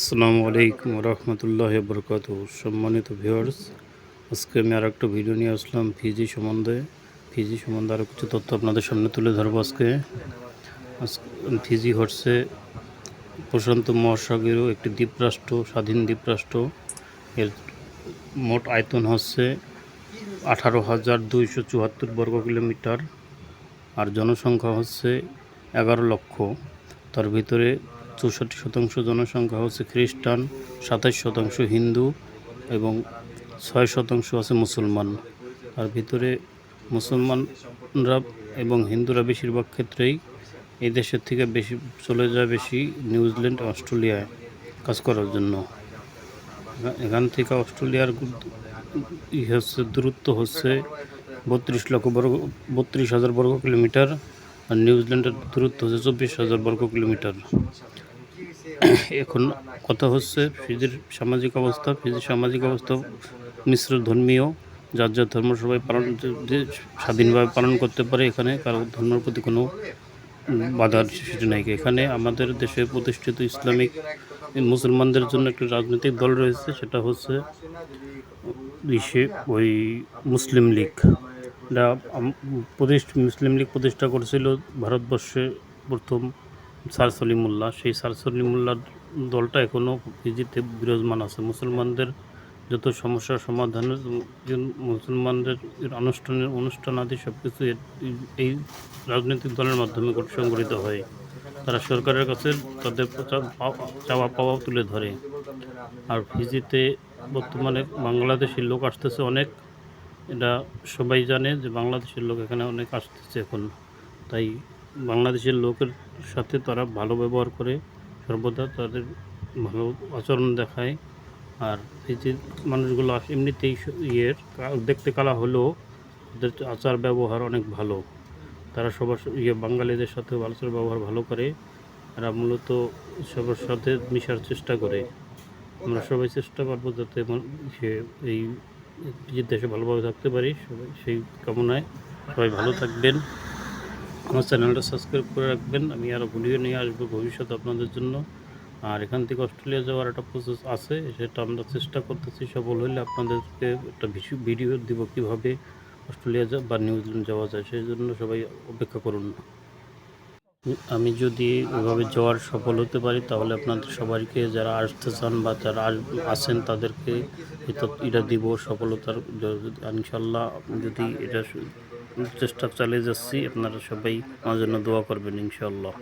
আসসালামু আলাইকুম রহমতুল্লাহ বরকাত সম্মানিত ভিউয়ার্স আজকে আমি আর একটা ভিডিও নিয়ে আসলাম ফিজি সম্বন্ধে। ফিজি সম্বন্ধে আরও কিছু তথ্য আপনাদের সামনে তুলে ধরবো আজকে। ফিজি হচ্ছে প্রশান্ত মহাসাগরীয় একটি দ্বীপরাষ্ট্র, স্বাধীন দ্বীপরাষ্ট্র। এর মোট আয়তন হচ্ছে আঠারো হাজার দুইশো চুয়াত্তর বর্গ কিলোমিটার আর জনসংখ্যা হচ্ছে এগারো লক্ষ। তার ভিতরে চৌষট্টি শতাংশ জনসংখ্যা হচ্ছে খ্রিস্টান সাতাশ শতাংশ হিন্দু এবং ছয় শতাংশ আছে মুসলমান। তার ভিতরে মুসলমানরা এবং হিন্দুরা বেশিরভাগ ক্ষেত্রেই এই দেশের থেকে বেশি চলে যায় বেশি নিউজিল্যান্ড অস্ট্রেলিয়ায় কাজ করার জন্য। এখান থেকে অস্ট্রেলিয়ার ই হচ্ছে, দূরত্ব হচ্ছে বত্রিশ লক্ষ বর্গ, বত্রিশ হাজার বর্গ কিলোমিটার। আর নিউজিল্যান্ডের দূরত্ব হচ্ছে চব্বিশ হাজার বর্গ কিলোমিটার। এখন কথা হচ্ছে ফিজির সামাজিক অবস্থা, ফিজির সামাজিক অবস্থা মিশ্র ধর্মীয়, যার যার ধর্ম সবাই পালন স্বাধীনভাবে পালন করতে পারে এখানে, কারও ধর্মের প্রতি কোনো বাধার সৃষ্টি নাই। এখানে আমাদের দেশে প্রতিষ্ঠিত ইসলামিক মুসলমানদের জন্য একটি রাজনৈতিক দল রয়েছে, সেটা হচ্ছে ওই মুসলিম লীগ। প্রতিষ্ঠ, মুসলিম লীগ প্রতিষ্ঠা করেছিল ভারতবর্ষে প্রথম স্যার সলিমুল্লাহ। সেই স্যার সলিমুল্লাহ দলটা এখনও ফিজিতে বিরাজমান আছে। মুসলমানদের যত সমস্যার সমাধানের মুসলমানদের আনুষ্ঠানের অনুষ্ঠান আদি সব কিছু এই রাজনৈতিক দলের মাধ্যমে সংগঠিত হয়। তারা সরকারের কাছে তাদের চাওয়া পাওয়া তুলে ধরে। আর ফিজিতে বর্তমানে বাংলাদেশি লোক আসতেছে অনেক। এটা সবাই জানে যে বাংলাদেশের লোক এখানে অনেক আসতেছে এখন। তাই বাংলাদেশের লোকের সাথে তারা ভালো ব্যবহার করে, সর্বদা তাদের ভালো আচরণ দেখায়। আর এই যে মানুষগুলো এমনিতেই ইয়ের দেখতে কালা হলেও ওদের আচার ব্যবহার অনেক ভালো। তারা সবার ইয়ে বাঙালিদের সাথে আচার ব্যবহার ভালো করে। এরা মূলত সবার সাথে মিশার চেষ্টা করে। আমরা সবাই চেষ্টা করব যাতে এই দেশে ভালোভাবে থাকতে পারি, সবাই সেই কামনায় সবাই ভালো থাকবেন। আমার চ্যানেলটা সাবস্ক্রাইব করে রাখবেন। আমি আরও ভিডিও নিয়ে আসব ভবিষ্যতে আপনাদের জন্য। আর এখান থেকে অস্ট্রেলিয়া যাওয়ার একটা প্রসেস আছে, সেটা আমরা চেষ্টা করতেছি সফল হলে আপনাদেরকে একটা ভিডিও দিব কীভাবে অস্ট্রেলিয়া বা নিউজিল্যান্ড যাওয়া যায়, সেই জন্য সবাই অপেক্ষা করুন আমি যদি এভাবে যাওয়ার সফল হতে পারি, তাহলে আপনাদের সবাইকে যারা আসতে চান বা যারা আসেন তাদেরকে এটা দিব সফলতার ইনশাল্লাহ যদি এটা চেষ্টা চালিয়ে যাচ্ছি, আপনারা সবাই আমার জন্য দোয়া করবেন ইনশাল্লাহ